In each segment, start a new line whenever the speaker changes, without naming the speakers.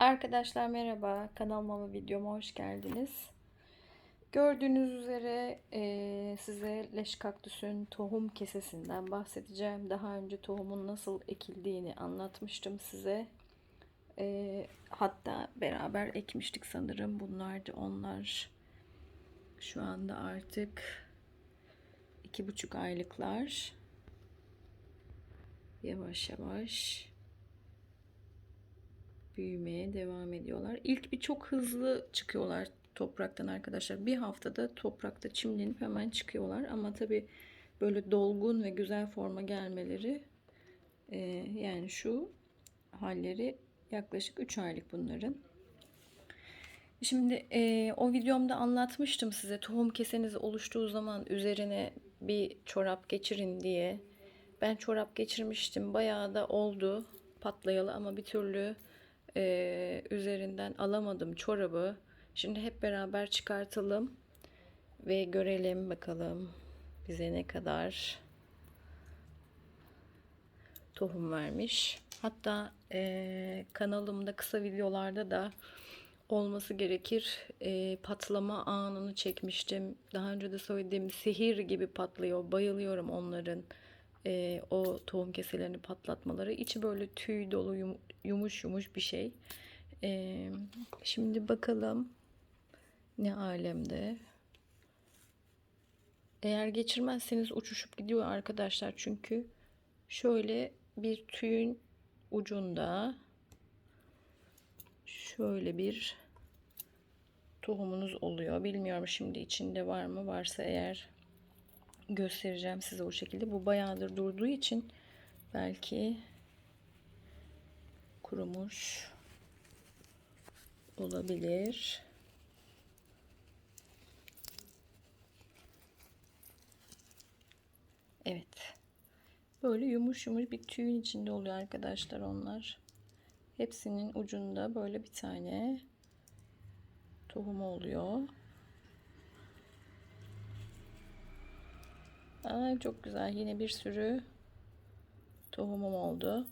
Arkadaşlar merhaba, kanalıma ve videoma hoş geldiniz. Gördüğünüz üzere eee, size leş kaktüsün tohum kesesinden bahsedeceğim. Daha önce tohumun nasıl ekildiğini anlatmıştım size. Eee, hatta beraber ekmiştik sanırım. Bunlar da onlar. Şu anda artık iki buçuk aylıklar. Yavaş yavaş büyümeye devam ediyorlar. İlk bir çok hızlı çıkıyorlar topraktan arkadaşlar. Bir haftada toprakta çimlenip hemen çıkıyorlar. Ama tabi böyle dolgun ve güzel forma gelmeleri e, yani şu halleri yaklaşık 3 aylık bunların. Şimdi e, o videomda anlatmıştım size tohum keseniz oluştuğu zaman üzerine bir çorap geçirin diye. Ben çorap geçirmiştim. Bayağı da oldu patlayalı ama bir türlü e, üzerinden alamadım çorabı. Şimdi hep beraber çıkartalım ve görelim bakalım bize ne kadar tohum vermiş. Hatta e, kanalımda kısa videolarda da olması gerekir e, patlama anını çekmiştim. Daha önce de söylediğim sihir gibi patlıyor. Bayılıyorum onların e, o tohum keselerini patlatmaları. İçi böyle tüy dolu yumuş yumuş bir şey. E, şimdi bakalım ne alemde. Eğer geçirmezseniz uçuşup gidiyor arkadaşlar. Çünkü şöyle bir tüyün ucunda şöyle bir tohumunuz oluyor. Bilmiyorum şimdi içinde var mı? Varsa eğer göstereceğim size o şekilde. Bu bayağıdır durduğu için belki kurumuş olabilir. Evet. Böyle yumuş yumuş bir tüyün içinde oluyor arkadaşlar onlar. Hepsinin ucunda böyle bir tane tohum oluyor. Ay çok güzel. Yine bir sürü tohumum oldu.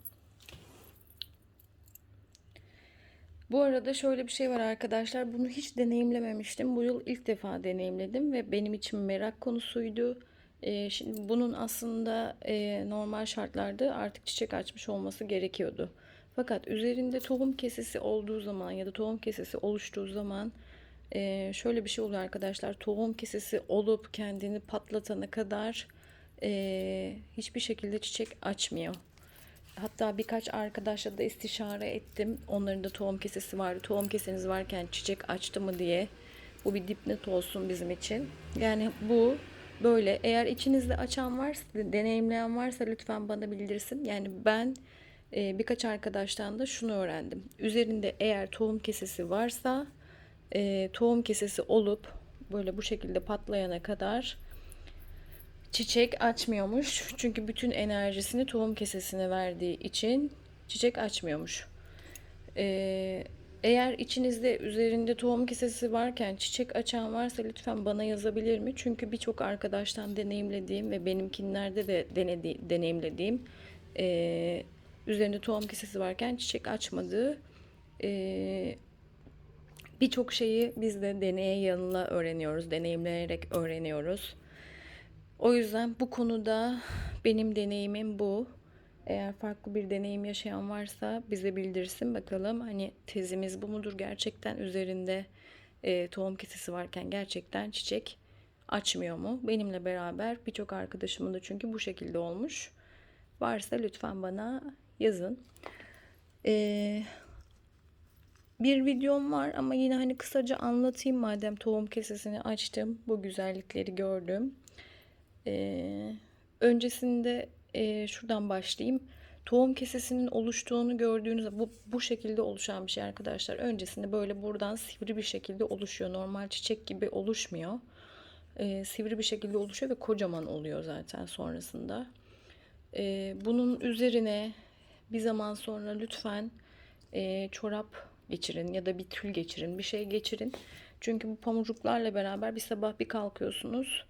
Bu arada şöyle bir şey var arkadaşlar. Bunu hiç deneyimlememiştim. Bu yıl ilk defa deneyimledim ve benim için merak konusuydu. Ee, şimdi bunun aslında e, normal şartlarda artık çiçek açmış olması gerekiyordu. Fakat üzerinde tohum kesesi olduğu zaman ya da tohum kesesi oluştuğu zaman e, şöyle bir şey oluyor arkadaşlar. Tohum kesesi olup kendini patlatana kadar e, hiçbir şekilde çiçek açmıyor. Hatta birkaç arkadaşla da istişare ettim. Onların da tohum kesesi vardı. Tohum keseniz varken çiçek açtı mı diye. Bu bir dipnot olsun bizim için. Yani bu böyle. Eğer içinizde açan varsa, deneyimleyen varsa lütfen bana bildirsin. Yani ben e, birkaç arkadaştan da şunu öğrendim. Üzerinde eğer tohum kesesi varsa e, tohum kesesi olup böyle bu şekilde patlayana kadar çiçek açmıyormuş. Çünkü bütün enerjisini tohum kesesine verdiği için çiçek açmıyormuş. Ee, eğer içinizde üzerinde tohum kesesi varken çiçek açan varsa lütfen bana yazabilir mi? Çünkü birçok arkadaştan deneyimlediğim ve benimkinlerde de denedi, deneyimlediğim e, üzerinde tohum kesesi varken çiçek açmadığı e, birçok şeyi biz de deneye yanıla öğreniyoruz, deneyimleyerek öğreniyoruz. O yüzden bu konuda benim deneyimim bu. Eğer farklı bir deneyim yaşayan varsa bize bildirsin bakalım. Hani tezimiz bu mudur gerçekten üzerinde e, tohum kesesi varken gerçekten çiçek açmıyor mu? Benimle beraber birçok arkadaşımın da çünkü bu şekilde olmuş. Varsa lütfen bana yazın. Ee, bir videom var ama yine hani kısaca anlatayım madem tohum kesesini açtım. Bu güzellikleri gördüm. Ee, öncesinde e, şuradan başlayayım. Tohum kesesinin oluştuğunu gördüğünüz bu, bu şekilde oluşan bir şey arkadaşlar. Öncesinde böyle buradan sivri bir şekilde oluşuyor. Normal çiçek gibi oluşmuyor. Ee, sivri bir şekilde oluşuyor ve kocaman oluyor zaten sonrasında. Ee, bunun üzerine bir zaman sonra lütfen e, çorap geçirin ya da bir tül geçirin, bir şey geçirin. Çünkü bu pamuklarla beraber bir sabah bir kalkıyorsunuz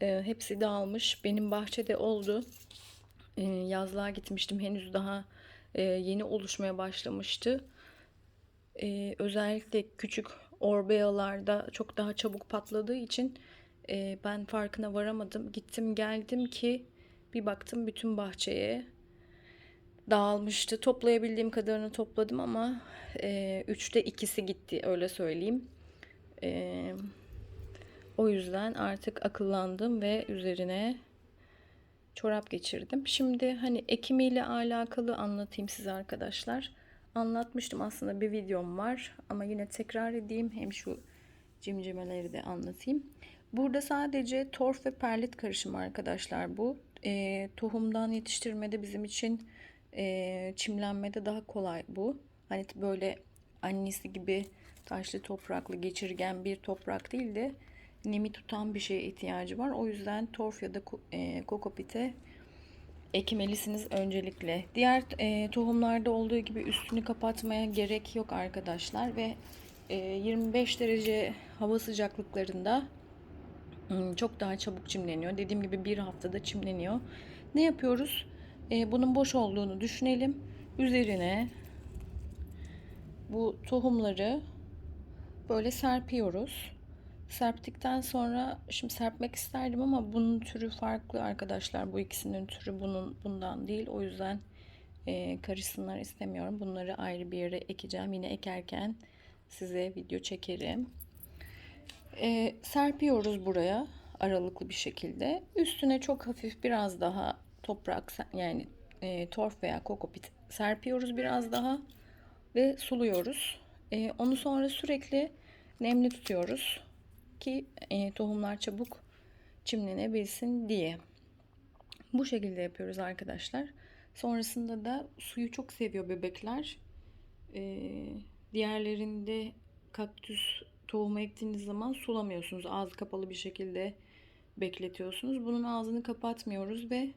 e, hepsi dağılmış. Benim bahçede oldu. E, yazlığa gitmiştim. Henüz daha e, yeni oluşmaya başlamıştı. e, özellikle küçük orbeyalarda çok daha çabuk patladığı için e, ben farkına varamadım. Gittim geldim ki bir baktım bütün bahçeye dağılmıştı. Toplayabildiğim kadarını topladım ama e, üçte ikisi gitti öyle söyleyeyim. E, o yüzden artık akıllandım ve üzerine çorap geçirdim. Şimdi hani ekimiyle alakalı anlatayım size arkadaşlar. Anlatmıştım aslında bir videom var ama yine tekrar edeyim. Hem şu cimcimeleri de anlatayım. Burada sadece torf ve perlit karışımı arkadaşlar bu. E, tohumdan yetiştirmede bizim için e, çimlenmede daha kolay bu. Hani böyle annesi gibi taşlı topraklı geçirgen bir toprak değil de nemi tutan bir şeye ihtiyacı var. O yüzden torf ya da e, kokopite ekmelisiniz öncelikle. Diğer e, tohumlarda olduğu gibi üstünü kapatmaya gerek yok arkadaşlar ve e, 25 derece hava sıcaklıklarında ım, çok daha çabuk çimleniyor. Dediğim gibi bir haftada çimleniyor. Ne yapıyoruz? E, bunun boş olduğunu düşünelim. Üzerine bu tohumları böyle serpiyoruz. Serptikten sonra şimdi serpmek isterdim ama bunun türü farklı arkadaşlar. Bu ikisinin türü bunun bundan değil. O yüzden e, karışsınlar istemiyorum. Bunları ayrı bir yere ekeceğim. Yine ekerken size video çekerim. E, serpiyoruz buraya aralıklı bir şekilde. Üstüne çok hafif biraz daha toprak yani e, torf veya kokopit serpiyoruz biraz daha ve suluyoruz. E, onu sonra sürekli nemli tutuyoruz ki e, tohumlar çabuk çimlenebilsin diye. Bu şekilde yapıyoruz arkadaşlar. Sonrasında da suyu çok seviyor bebekler. E, diğerlerinde kaktüs tohumu ektiğiniz zaman sulamıyorsunuz. Ağzı kapalı bir şekilde bekletiyorsunuz. Bunun ağzını kapatmıyoruz ve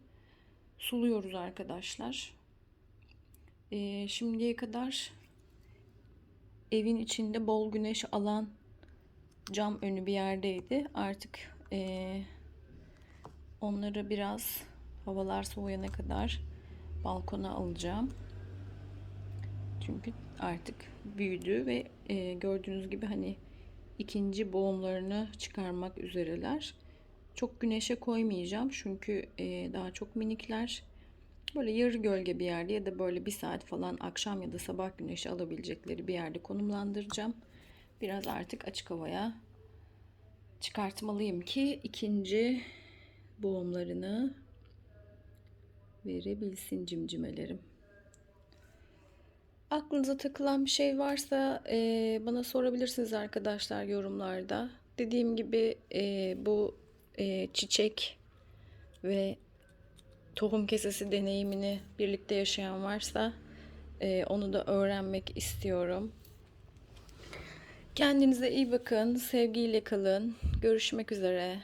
suluyoruz arkadaşlar. E, şimdiye kadar evin içinde bol güneş alan cam önü bir yerdeydi. Artık e, onları biraz havalar soğuyana kadar balkona alacağım. Çünkü artık büyüdü ve e, gördüğünüz gibi hani ikinci boğumlarını çıkarmak üzereler. Çok güneşe koymayacağım çünkü e, daha çok minikler. Böyle yarı gölge bir yerde ya da böyle bir saat falan akşam ya da sabah güneşi alabilecekleri bir yerde konumlandıracağım. Biraz artık açık havaya çıkartmalıyım ki ikinci boğumlarını verebilsin cimcimelerim. Aklınıza takılan bir şey varsa e, bana sorabilirsiniz arkadaşlar yorumlarda. Dediğim gibi e, bu e, çiçek ve tohum kesesi deneyimini birlikte yaşayan varsa e, onu da öğrenmek istiyorum. Kendinize iyi bakın, sevgiyle kalın. Görüşmek üzere.